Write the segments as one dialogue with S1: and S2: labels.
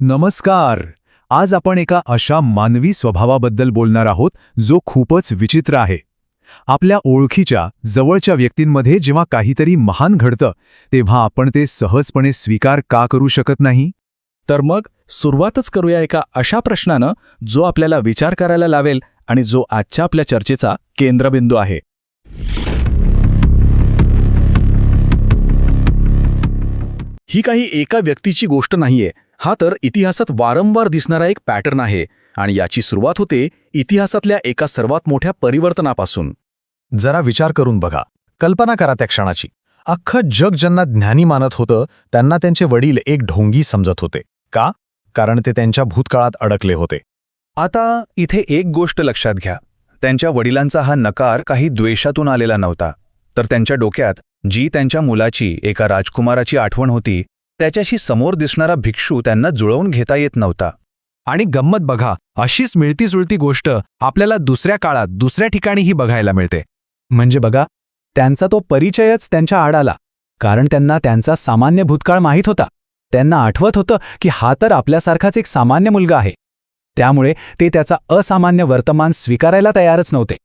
S1: नमस्कार. आज आपण एका अशा मानवी स्वभावाबद्दल बोलणार आहोत जो खूपच विचित्र आहे. आपल्या ओळखीच्या जवळच्या व्यक्तींमध्ये जेव्हा काहीतरी महान घडतं तेव्हा आपण ते सहजपणे स्वीकार का करू शकत नाही?
S2: तर मग सुरुवातच करूया एका अशा प्रश्नानं जो आपल्याला विचार करायला लावेल आणि जो आजच्या आपल्या चर्चेचा केंद्रबिंदू आहे. ही काही एका व्यक्तीची गोष्ट नाहीये हा तर इतिहासात वारंवार दिसणारा एक पॅटर्न आहे आणि याची सुरुवात होते इतिहासातल्या एका सर्वात मोठ्या परिवर्तनापासून.
S3: जरा विचार करून बघा. कल्पना करा त्या क्षणाची. अख्खं जग ज्यांना ज्ञानी मानत होतं त्यांना त्यांचे वडील एक ढोंगी समजत होते. का? कारण ते त्यांच्या भूतकाळात अडकले होते.
S2: आता इथे एक गोष्ट लक्षात घ्या. त्यांच्या वडिलांचा हा नकार काही द्वेषातून आलेला नव्हता. तर त्यांच्या डोक्यात जी त्यांच्या मुलाची एका राजकुमाराची आठवण होती त्याच्याशी समोर दिसणारा भिक्षू त्यांना जुळवून घेता येत नव्हता.
S3: आणि गंमत बघा अशीच मिळती जुळती गोष्ट आपल्याला दुसऱ्या काळात दुसऱ्या ठिकाणीही बघायला मिळते.
S1: म्हणजे बघा त्यांचा तो परिचयच त्यांच्या आड आला कारण त्यांना त्यांचा सामान्य भूतकाळ माहीत होता. त्यांना आठवत होतं की हा तर आपल्यासारखाच एक सामान्य मुलगा आहे. त्यामुळे ते त्याचा असामान्य वर्तमान स्वीकारायला तयारच नव्हते.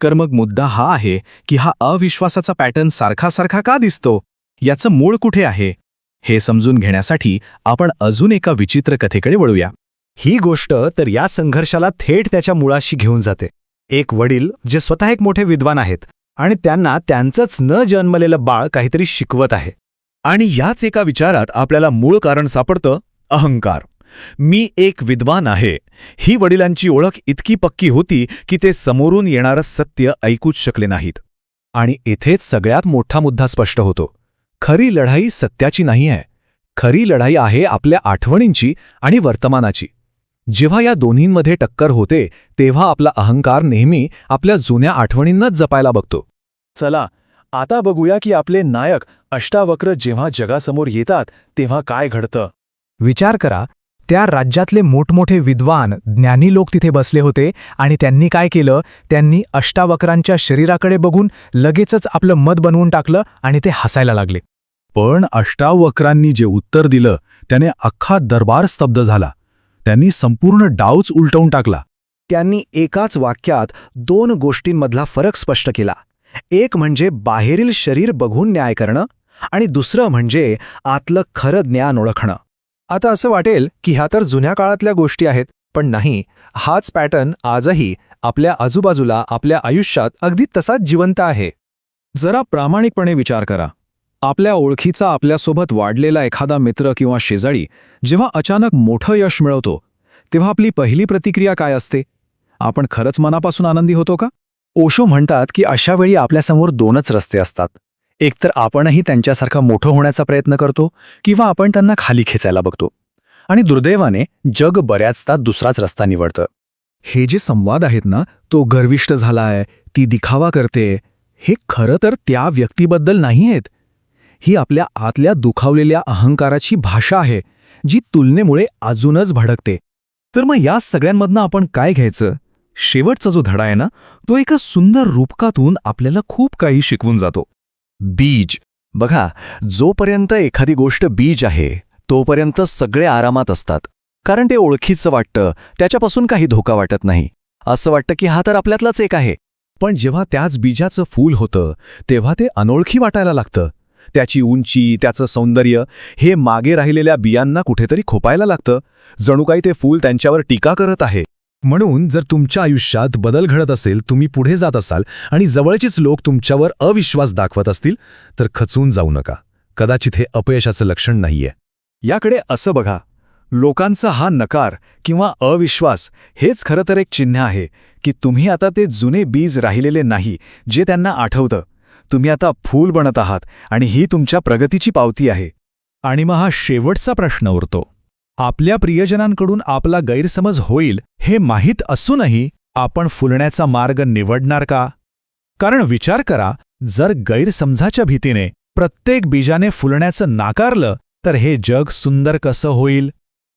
S2: तर मग मुद्दा हा आहे की हा अविश्वासाचा पॅटर्न सारखा सारखा का दिसतो? याचं मूळ कुठे आहे? हे समजून घेण्यासाठी आपण अजून एका विचित्र कथेकडे वळूया.
S3: ही गोष्ट तर या संघर्षाला थेट त्याच्या मुळाशी घेऊन जाते. एक वडील जे स्वतः एक मोठे विद्वान आहेत आणि त्यांना त्यांचंच न जन्मलेलं बाळ काहीतरी शिकवत आहे.
S2: आणि याच एका विचारात आपल्याला मूळ कारण सापडतं अहंकार. मी एक विद्वान आहे. ही वडिलांची ओळख इतकी पक्की होती की ते समोरून येणारं सत्य ऐकूच शकले नाहीत.
S1: आणि इथेच सगळ्यात मोठा मुद्दा स्पष्ट होतो. खरी लढाई सत्याची नाही आहे. खरी लढाई आहे आपल्या आठवणींची आणि वर्तमानाची. जेव्हा या दोन्हींमध्ये टक्कर होते तेव्हा आपला अहंकार नेहमी आपल्या जुन्या आठवणींनाच जपायला बघतो.
S2: चला आता बघूया की आपले नायक अष्टावक्र जेव्हा जगासमोर येतात तेव्हा काय घडतं.
S4: विचार करा त्या राज्यातले मोठमोठे विद्वान ज्ञानी लोक तिथे बसले होते आणि त्यांनी काय केलं? त्यांनी अष्टावक्रांच्या शरीराकडे बघून लगेचच आपलं मत बनवून टाकलं आणि ते हसायला लागले.
S1: पण अष्टावक्रांनी जे उत्तर दिलं त्याने अख्खा दरबार स्तब्ध झाला. त्यांनी संपूर्ण डावच उलटवून टाकला.
S3: त्यांनी एकाच वाक्यात दोन गोष्टींमधला फरक स्पष्ट केला. एक म्हणजे बाहेरील शरीर बघून न्याय करणं आणि दुसरं म्हणजे आतलं खरं ज्ञान ओळखणं. आता असं वाटेल की ह्या तर जुन्या काळातल्या गोष्टी आहेत पण नाही हाच पॅटर्न आजही आपल्या आजूबाजूला आपल्या आयुष्यात अगदी तसाच जिवंत आहे.
S1: जरा प्रामाणिकपणे विचार करा. आपल्या ओळखीचा आपल्यासोबत वाढलेला एखादा मित्र किंवा शेजारी जेव्हा अचानक मोठं यश मिळवतो तेव्हा आपली पहिली प्रतिक्रिया काय असते? आपण खरंच मनापासून आनंदी होतो का?
S3: ओशो म्हणतात की अशा वेळी आपल्यासमोर दोनच रस्ते असतात. एकतर आपणही त्यांच्यासारखं मोठं होण्याचा प्रयत्न करतो किंवा आपण त्यांना खाली खेचायला बघतो. आणि दुर्दैवाने जग बऱ्याचदा दुसराच रस्ता निवडतं.
S1: हे जे संवाद आहेत ना तो गर्विष्ट झालाय ती दिखावा करते. हे खरं तर त्या व्यक्तीबद्दल नाही आहेत ही आपल्या आतल्या दुखावलेल्या अहंकाराची भाषा आहे जी तुलनेमुळे अजूनच भडकते. तर मग या सगळ्यांमधनं आपण काय घ्यायचं? शेवटचा जो धडा आहे ना तो एका सुंदर रूपकातून आपल्याला खूप काही शिकवून जातो.
S3: बीज. बघा जोपर्यंत एखादी गोष्ट बीज आहे तोपर्यंत सगळे आरामात असतात. कारण ते ओळखीचं वाटतं त्याच्यापासून काही धोका वाटत नाही. असं वाटतं की हा तर आपल्यातलाच एक आहे.
S1: पण जेव्हा त्याच बीजाचं फूल होतं तेव्हा ते अनोळखी वाटायला लागतं. त्याची उंची त्याचं सौंदर्य हे मागे राहिलेल्या बियांना कुठेतरी खोपायला लागतं. जणू काही ते फूल त्यांच्यावर टीका करत आहे. म्हणून जर तुमच्या आयुष्यात बदल घडत असेल तुम्ही पुढे जात असाल आणि जवळचेच लोक तुमच्यावर अविश्वास दाखवत असतील तर खचून जाऊ नका. कदाचित हे अपयशाचं लक्षण नाहीये.
S3: याकडे असं बघा. लोकांचा हा नकार किंवा अविश्वास हेच खरं तर एक चिन्ह आहे की तुम्ही आता ते जुने बीज राहिलेले नाही जे त्यांना आठवतं. तुम्ही आता फूल बनत आहात आणि ही तुमच्या प्रगतीची पावती आहे.
S1: आणि मग हा शेवटचा प्रश्न उरतो. आपल्या प्रियजनांकडून आपला गैरसमज होईल हे माहीत असूनही आपण फुलण्याचा मार्ग निवडणार का? कारण विचार करा जर गैरसमजाच्या भीतीने प्रत्येक बीजाने फुलण्याचं नाकारलं तर हे जग सुंदर कसं होईल?